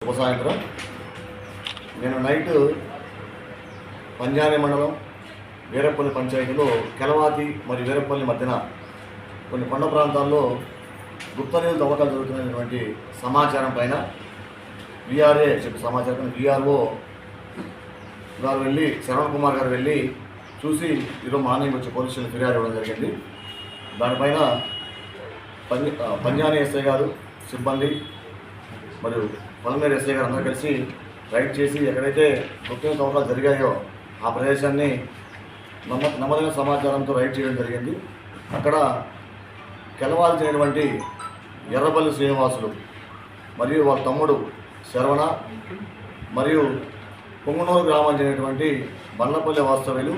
ఉప సాయంత్రం నేను నైట్ పంజాని మండలం వీరపల్లి పంచాయతీలో కెలవాతి మరియు వీరపల్లి మధ్యన కొన్ని కొండ ప్రాంతాల్లో గుప్త నీళ్ళు తవ్వకాలు జరుగుతున్నటువంటి సమాచారం పైన విఆర్ఏ చెప్పి సమాచారం విఆర్ఓ గారు వెళ్ళి శరణ్ కుమార్ గారు వెళ్ళి చూసి ఈరోజు మార్నింగ్ వచ్చి పోలీసులు ఫిర్యాదు ఇవ్వడం జరిగింది. దానిపైన పంజ ఆ, ఎస్ఐ గారు సిబ్బంది మరియు పల్మేరు ఎస్ఐ గారు అందరూ కలిసి రైడ్ చేసి ఎక్కడైతే గుప్త సంవత్సరాలు జరిగాయో ఆ ప్రదేశాన్ని నమ్మ నమ్మదైన సమాచారంతో రైడ్ చేయడం జరిగింది. అక్కడ కెలవాల్సినటువంటి ఎర్రపల్లి శ్రీనివాసులు మరియు వాళ్ళ తమ్ముడు శరవణ మరియు పొంగునూరు గ్రామం చెందినటువంటి బండ్లపల్లి వాస్తవ్యులు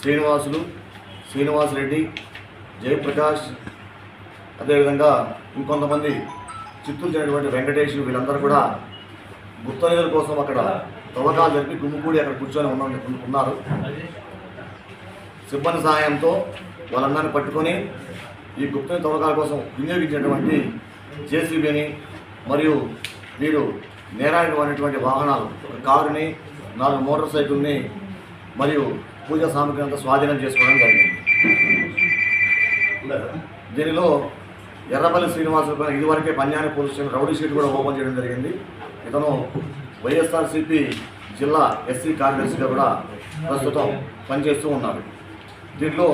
శ్రీనివాసులు శ్రీనివాసరెడ్డి జయప్రకాష్ అదేవిధంగా ఇంకొంతమంది చిత్తూరు చెందినటువంటి వెంకటేష్ వీళ్ళందరూ కూడా గుప్త కోసం అక్కడ తవ్వకాలు జరిపి గుమ్ముకూడి అక్కడ కూర్చొని ఉన్న ఉన్నారు. సిబ్బంది సహాయంతో వాళ్ళందరినీ పట్టుకొని ఈ గుప్తని తవ్వకాల కోసం వినియోగించినటువంటి జేసీబీని మరియు వీరు నేరాయటువంటి వాహనాలు కారుని నాలుగు మోటార్ సైకిల్ని మరియు పూజా సామగ్రి అంతా స్వాధీనం చేసుకోవడం జరిగింది. దీనిలో ఎర్రపల్లి శ్రీనివాసులు పైన ఇదివరకే పంజాని పోలీస్ స్టేషన్ రౌడీ షీట్ కూడా ఓపెన్ చేయడం జరిగింది. ఇతను వైఎస్ఆర్సీపీ జిల్లా ఎస్సీ కార్యదర్శిగా కూడా ప్రస్తుతం పనిచేస్తూ ఉన్నారు. దీంట్లో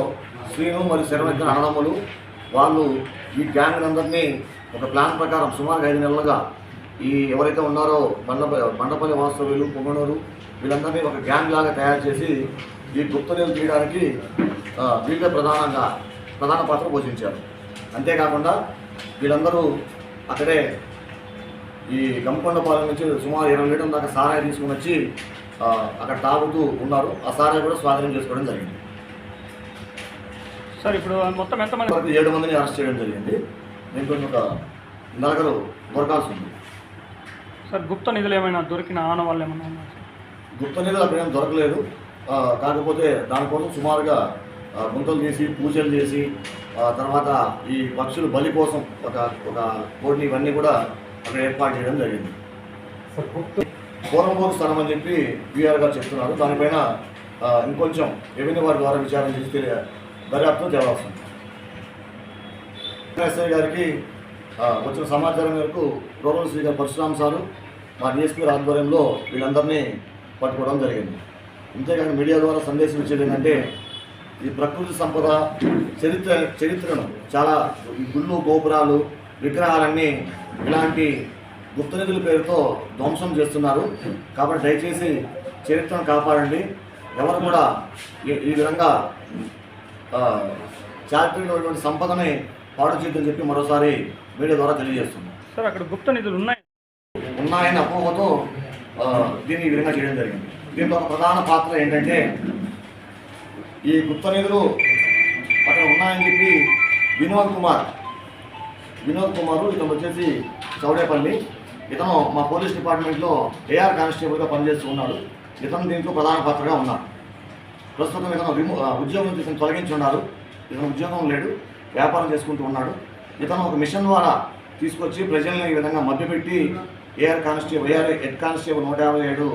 శ్రీను మరియు శరణ ఇద్దరు అన్నదమ్ములు వాళ్ళు ఈ గ్యాంగ్లందరినీ ఒక ప్లాన్ ప్రకారం సుమారు ఐదు నెలలుగా ఈ ఎవరైతే ఉన్నారో మండప మండపల్లి వాస్తవ్యులు పొంగనూరు వీళ్ళందరినీ ఒక గ్యాంగ్ లాగా తయారు చేసి ఈ గుప్త నీళ్ళు తీయడానికి వీళ్ళే ప్రధానంగా ప్రధాన పాత్ర పోషించారు. అంతేకాకుండా వీళ్ళందరూ అక్కడే ఈ గంపకొండపాలెం నుంచి సుమారు ఇరవై లీటర్ల దాకా సారాయి తీసుకుని వచ్చి అక్కడ తాగుతూ ఉన్నారు. ఆ సారాయి కూడా స్వాధీనం చేసుకోవడం జరిగింది. సార్ ఇప్పుడు మొత్తం ఎంతమంది వరకు ఏడు మందిని అరెస్ట్ చేయడం జరిగింది. దీంట్లో ఒక నలుగురు దొరకాల్సి ఉంది. సార్ గుప్త నిధులు ఏమైనా దొరికిన ఆనవాళ్ళు ఏమైనా? గుప్త నిధులు అక్కడ ఏం దొరకలేదు. కాకపోతే దానికోసం సుమారుగా గుంతలు చేసి పూజలు చేసి తర్వాత ఈ పక్షుల బలి కోసం ఒక ఒక కోడిని ఇవన్నీ కూడా అక్కడ ఏర్పాటు చేయడం జరిగింది. పూర్వభోగ స్థలం అని చెప్పి బీఆర్ గారు చెప్తున్నారు. దానిపైన ఇంకొంచెం రెవెన్యూ వారి ద్వారా విచారణ చేసి దర్యాప్తు ఎస్ఐ గారికి వచ్చిన సమాచారం మేరకు రూరల్ శ్రీ గారు పరశురామ్ సారు మా డిఎస్పీ ఆధ్వర్యంలో వీళ్ళందరినీ పట్టుకోవడం జరిగింది. అంతేకాని మీడియా ద్వారా సందేశం ఇచ్చేది ఏంటంటే ఈ ప్రకృతి సంపద చరిత్ర చరిత్రను చాలా గుళ్ళు గోపురాలు విగ్రహాలన్నీ ఇలాంటి గుప్త నిధుల పేరుతో ధ్వంసం చేస్తున్నారు. కాబట్టి దయచేసి చరిత్రను కాపాడండి. ఎవరు కూడా ఈ- విధంగా చారిత్రకమైనటువంటి సంపదని పాడు చేయదని చెప్పి మరోసారి మీడియా ద్వారా తెలియజేస్తుంది సార్ అక్కడ గుప్త నిధులు ఉన్నాయి. ఉన్నాయని అపోహతో దీన్ని ఈ విధంగా చేయడం జరిగింది. దీంట్లో ఒక ప్రధాన పాత్ర ఏంటంటే ఈ గుప్త నిధులు అక్కడ ఉన్నాయని చెప్పి వినోద్ కుమార్ వినోద్ కుమార్ ఇతను వచ్చేసి చౌడేపల్లి. ఇతను మా పోలీస్ డిపార్ట్మెంట్లో ఏఆర్ కానిస్టేబుల్గా పనిచేస్తూ ఉన్నాడు. ఇతను దీంట్లో ప్రధాన పాత్రగా ఉన్నాడు. ప్రస్తుతం ఇతను రిమూ ఉద్యోగం నుంచి ఇతను తొలగించి ఉన్నారు ఇతను ఉద్యోగం లేడు వ్యాపారం చేసుకుంటూ ఉన్నాడు. ఇతను ఒక మిషన్ ద్వారా తీసుకొచ్చి ప్రజల్ని ఈ విధంగా మభ్యపెట్టి AR constable AR head constable నూట యాభై ఏడు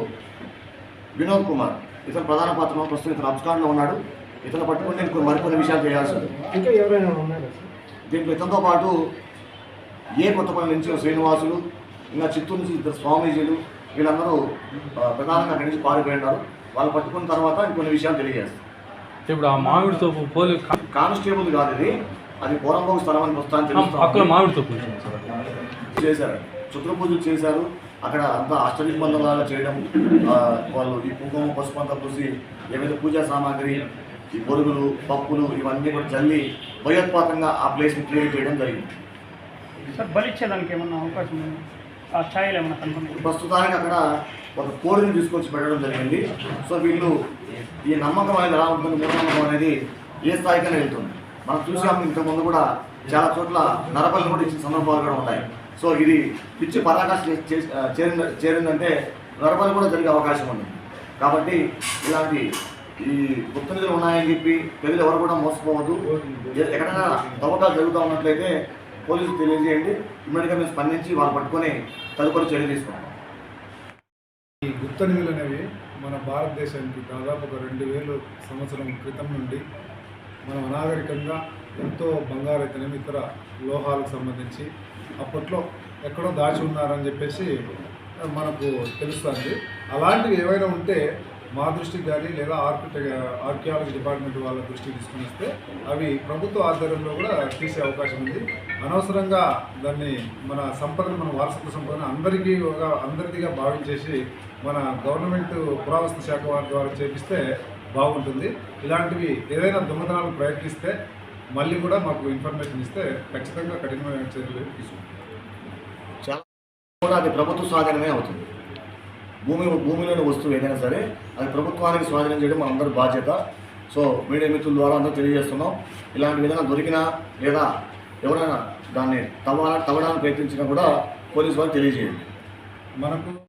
వినోద్ కుమార్. ఇతను ప్రధాన పాత్రలో ప్రస్తుతం ఇతను అబ్స్కాండ్లో ఉన్నాడు. ఇతను పట్టుకుంటే ఇంకొన్ని మరికొన్ని విషయాలు చేయాల్సి ఉంది ఇంకా ఎవరైనా ఉన్నారా సార్? దీంట్లో ఇతనితో పాటు ఏ కొత్తపల్లి నుంచి శ్రీనివాసులు ఇంకా చిత్తూరు నుంచి ఇద్దరు స్వామీజీలు వీళ్ళందరూ ప్రధానంగా అక్కడి నుంచి పారిపోయినారు వాళ్ళు పట్టుకున్న తర్వాత ఇంకొన్ని విషయాలు తెలియజేస్తారు ఇప్పుడు ఆ మామిడి తోపు పోలి కానిస్టేబుల్ కాదు ఇది. అది పోరంబోగు స్థలం అని వస్తాను తెలుస్తుంది. మామిడి తోపు చేశారు. చుత్ర పూజలు చేశారు. అక్కడ అంతా అష్టదిగ్బంధంలాగా చేయడం ఆ, వాళ్ళు ఈ కుంకుమ పసుపు అంతా పూసి ఏవైతే పూజా సామాగ్రి ఈ బొరుగులు పప్పులు ఇవన్నీ కూడా చల్లి భయోత్పాతంగా ఆ ప్లేస్ని క్లియర్ చేయడం జరిగింది. సార్ బలిచ్చేదానికి ఏమన్నా అవకాశం ఉందా? ఆ ఛాయలు ఏమన్నా కనుక ప్రస్తుతానికి అక్కడ ఒక కోడిని తీసుకొచ్చి పెట్టడం జరిగింది. సో వీళ్ళు ఈ నమ్మకం అనేది ఎలా ఉంటుంది మూఢనమ్మకం అనేది ఏ స్థాయికైనా వెళ్తుంది. మనం చూసాము ఇంతకుముందు కూడా చాలా చోట్ల నరబలి కూడా ఇచ్చిన సందర్భాలు కూడా ఉంటాయి సో ఇది పిచ్చి పరాకాశ చేరిందంటే నరబలి కూడా జరిగే అవకాశం ఉంది. కాబట్టి ఇలాంటి ఈ గుప్త నిధులు ఉన్నాయని చెప్పి ప్రజలు ఎవరు కూడా మోసపోవద్దు. ఎక్కడైనా తవ్వకాలు జరుగుతూ ఉన్నట్లయితే పోలీసులు తెలియజేయండి. ఇమ్మీడియట్గా మేము స్పందించి వాళ్ళు పట్టుకొని తదుపరి చర్య తీసుకుంటాం. ఈ గుప్త నిధులు అనేవి మన భారతదేశానికి దాదాపు ఒక రెండు వేలు సంవత్సరం క్రితం నుండి మనం అనాగరికంగా ఎంతో బంగారు అయితేనేమి ఇతర లోహాలకు సంబంధించి అప్పట్లో ఎక్కడో దాచి ఉన్నారని చెప్పేసి మనకు తెలుస్తుంది. అలాంటివి ఏవైనా ఉంటే మా దృష్టికి కానీ లేదా ఆర్కిట ఆర్కియాలజీ డిపార్ట్మెంట్ వాళ్ళ దృష్టికి తీసుకుని వస్తే అవి ప్రభుత్వ ఆధ్వర్యంలో కూడా తీసే అవకాశం ఉంది. అనవసరంగా దాన్ని మన సంపదను మన వారసత్వ సంపదను అందరికీ ఒక అందరిదిగా భావించేసి మన గవర్నమెంట్ పురావస్తు శాఖ వారి ద్వారా చేపిస్తే బాగుంటుంది. ఇలాంటివి ఏదైనా దొంగతనాలు ప్రయత్నిస్తే మళ్ళీ కూడా మాకు ఇన్ఫర్మేషన్ ఇస్తే ఖచ్చితంగా కఠినమైన చర్యలు తీసుకుంటాం. చాలా కూడా అది ప్రభుత్వ స్వాధీనమే అవుతుంది. భూమి భూమిలోని వస్తువు ఏదైనా సరే అది ప్రభుత్వానికి స్వాధీనం చేయడం మనందరి బాధ్యత. సో మీడియా మిత్రుల ద్వారా అందరూ తెలియజేస్తున్నాం. ఇలాంటి విధంగా దొరికినా లేదా ఎవరైనా దాన్ని తవ్వ తవ్వడానికి ప్రయత్నించినా కూడా పోలీసు వారు తెలియజేయండి. మనకు